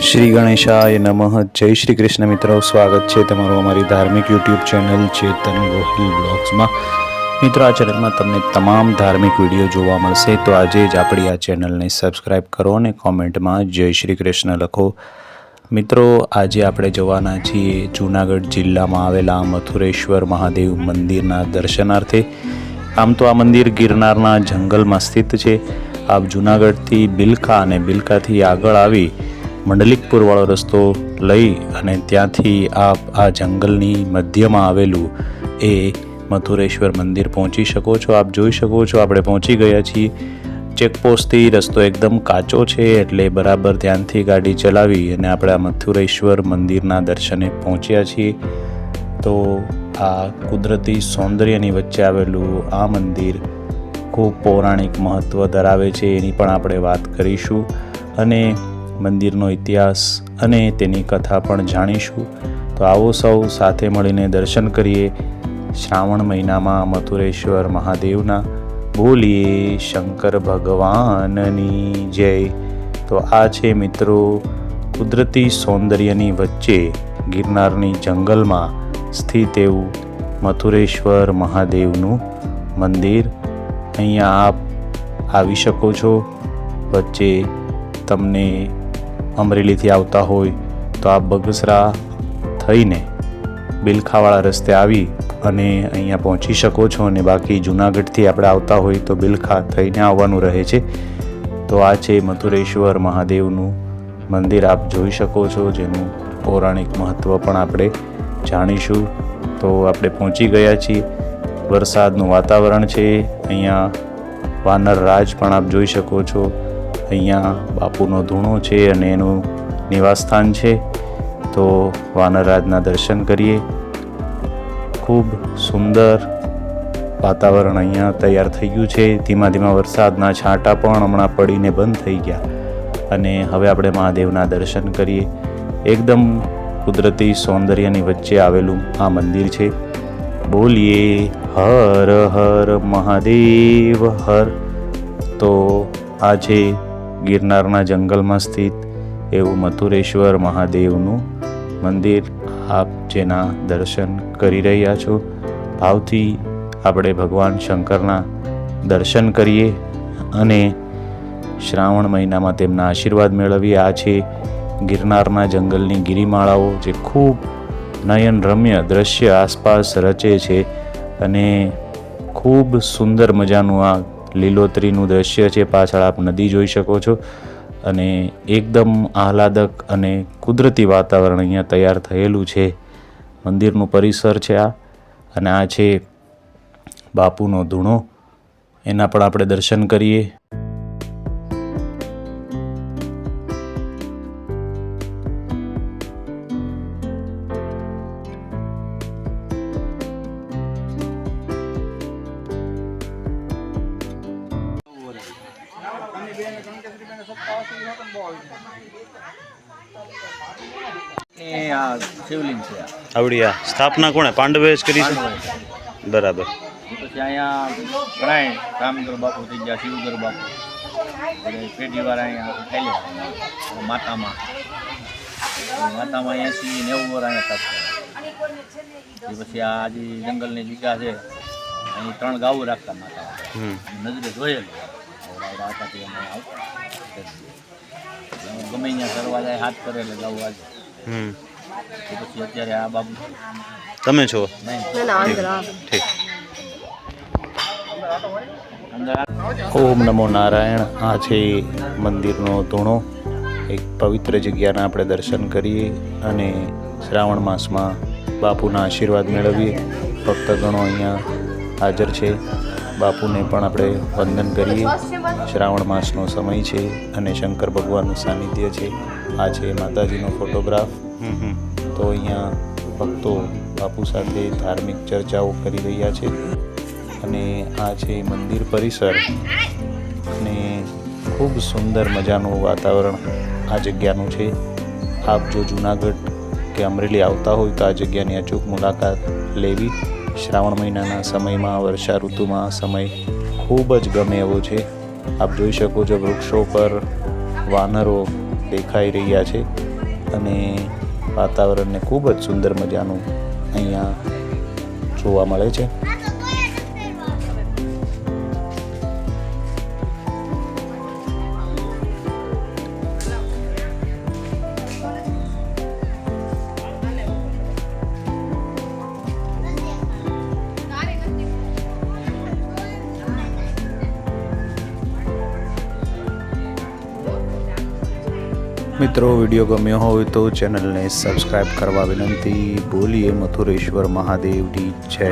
શ્રી ગણેશાય નમઃ. જય શ્રી કૃષ્ણ મિત્રો. સ્વાગત છે તમારું અમારી ધાર્મિક યુટ્યુબ ચેનલ ચેતન ગોહિલ બ્લોગ્સમાં. મિત્રો, આ ચેનલમાં તમને તમામ ધાર્મિક વીડિયો જોવા મળશે. તો આજે જ આપણી આ ચેનલને સબસ્ક્રાઈબ કરો અને કોમેન્ટમાં જય શ્રી કૃષ્ણ લખો. મિત્રો, આજે આપણે જવાના છીએ જૂનાગઢ જિલ્લામાં આવેલા મથુરેશ્વર મહાદેવ મંદિરના દર્શનાર્થે. આમ તો આ મંદિર ગિરનારના જંગલમાં સ્થિત છે. આપ જૂનાગઢથી બિલખા અને બિલખાથી આગળ આવી મંડલિકપુરવાળો રસ્તો લઈ અને ત્યાંથી આપ આ જંગલની મધ્યમાં આવેલું એ મથુરેશ્વર મંદિર પહોંચી શકો છો. આપ જોઈ શકો છો, આપણે પહોંચી ગયા છીએ. ચેકપોસ્ટથી રસ્તો એકદમ કાચો છે એટલે બરાબર ધ્યાનથી ગાડી ચલાવી અને આપણે આ મથુરેશ્વર મંદિરના દર્શને પહોંચ્યા છીએ. તો આ કુદરતી સૌંદર્યની વચ્ચે આવેલું આ મંદિર ખૂબ પૌરાણિક મહત્ત્વ ધરાવે છે એની પણ આપણે વાત કરીશું અને મંદિરનો ઇતિહાસ અને તેની કથા પણ જાણીશું. તો આવો સૌ સાથે મળીને દર્શન કરીએ શ્રાવણ મહિનામાં મથુરેશ્વર મહાદેવના. બોલીએ શંકર ભગવાનની જય. તો આ છે મિત્રો કુદરતી સૌંદર્યની વચ્ચે ગિરનારની જંગલમાં સ્થિત એવું મથુરેશ્વર મહાદેવનું મંદિર. અહીંયા આપ આવી શકો છો. વચ્ચે તમને અમરેલીથી આવતા હોય તો આપ બગસરા થઈને બિલખાવાળા રસ્તે આવી અને અહીંયા પહોંચી શકો છો અને બાકી જુનાગઢથી આપણે આવતા હોય તો બિલખા થઈને આવવાનું રહે છે. તો આ છે મથુરેશ્વર મહાદેવનું મંદિર આપ જોઈ શકો છો, જેનું પૌરાણિક મહત્ત્વ પણ આપણે જાણીશું. તો આપણે પહોંચી ગયા છીએ. વરસાદનું વાતાવરણ છે, અહીંયા વાનર રાજ પણ આપ જોઈ શકો છો. અહીંયા બાપુનો ધૂણો છે અને એનું નિવાસસ્થાન છે. તો વાનરરાજના દર્શન કરીએ. ખૂબ સુંદર વાતાવરણ અહીંયા તૈયાર થઈ ગયું છે. ધીમા ધીમા વરસાદના છાંટા પણ હમણાં પડીને બંધ થઈ ગયા. અને હવે આપણે મહાદેવના દર્શન કરીએ. એકદમ કુદરતી સૌંદર્યની વચ્ચે આવેલું આ મંદિર છે. બોલીએ, હર હર, મહાદેવ, હર. તો આ છે ગિરનારના જંગલમાં સ્થિત એવું મથુરેશ્વર મહાદેવનું મંદિર આપ જેના દર્શન કરી રહ્યા છો, ભાવથી આપણે ભગવાન શંકરના દર્શન કરીએ અને શ્રાવણ મહિનામાં તેમના આશીર્વાદ મેળવીએ. આ છે ગિરનારના જંગલની ગિરિમાળાઓ જે ખૂબ નયનરમ્ય દ્રશ્ય આસપાસ રચે છે અને ખૂબ સુંદર મજાનું આ લીલોતરીનું દ્રશ્ય છે. પાછળ આપ નદી જોઈ શકો છો. અને એકદમ આહલાદક અને કુદરતી વાતાવરણ અહીંયા તૈયાર થયેલું છે. મંદિરનું પરિસર છે આ, અને આ છે બાપુનો ધૂણો. એના પણ આપણે દર્શન કરીએ. એ આ શિવલિંગ છે. આવડી આ સ્થાપના કોણે? પાંડવે જ કરી છે? બરાબર. પછી અહીંયા ઘણાય રામગર બાપુ થઈ ગયા શિવગર બાપુ. પછી પેઢીવાળા અહીંયા ખાઈ માતામાં. માતામાં એંસી નેવું વર્ષ અહીંયા એ પછી આ જે જંગલની જગ્યા છે અહીં ત્રણ ગાવું રાખતા માતા નજરે જોયેલું. ઓવડાવડા હતા અમે આવતા ગમે ત્યાં કરવા જાય હાથ કરે એટલે ગાવું આજે. હમ. પછી અત્યારે આ બાબુ તમે છો? ઠીક. ઓમ નમો નારાયણ. આ છે મંદિરનો ધૂણો. એક પવિત્ર જગ્યાના આપણે દર્શન કરીએ અને શ્રાવણ માસમાં બાપુના આશીર્વાદ મેળવીએ. ભક્તગણો અહીંયા હાજર છે. બાપુને પણ આપણે વંદન કરીએ. શ્રાવણ માસનો સમય છે અને શંકર ભગવાનનું સાનિધ્ય છે. આ છે માતાજીનો ફોટોગ્રાફ. તો અહીંયા ભક્તો બાપુ સાથે ધાર્મિક ચર્ચાઓ કરી રહ્યા છે. અને આ છે મંદિર પરિસર. અને ખૂબ સુંદર મજાનું વાતાવરણ આ જગ્યાનું છે. આપ જો જુનાગઢ કે અમરેલી આવતા હોય તો આ જગ્યાની અચૂક મુલાકાત લેવી. શ્રાવણ મહિનાના સમયમાં, વર્ષા ઋતુમાં સમય ખૂબ જ ગમે એવો છે. આપ જોઈ શકો છો વૃક્ષો પર વાનરો દેખાઈ રહ્યા છે અને વાતાવરણને ખૂબ જ સુંદર મજાનું અહીંયા જોવા મળે છે. મિત્રો વીડિયો ગમ્યો હોય તો ચેનલને સબસ્ક્રાઈબ કરવા વિનંતી. બોલીએ મથુરેશ્વર મહાદેવની જય.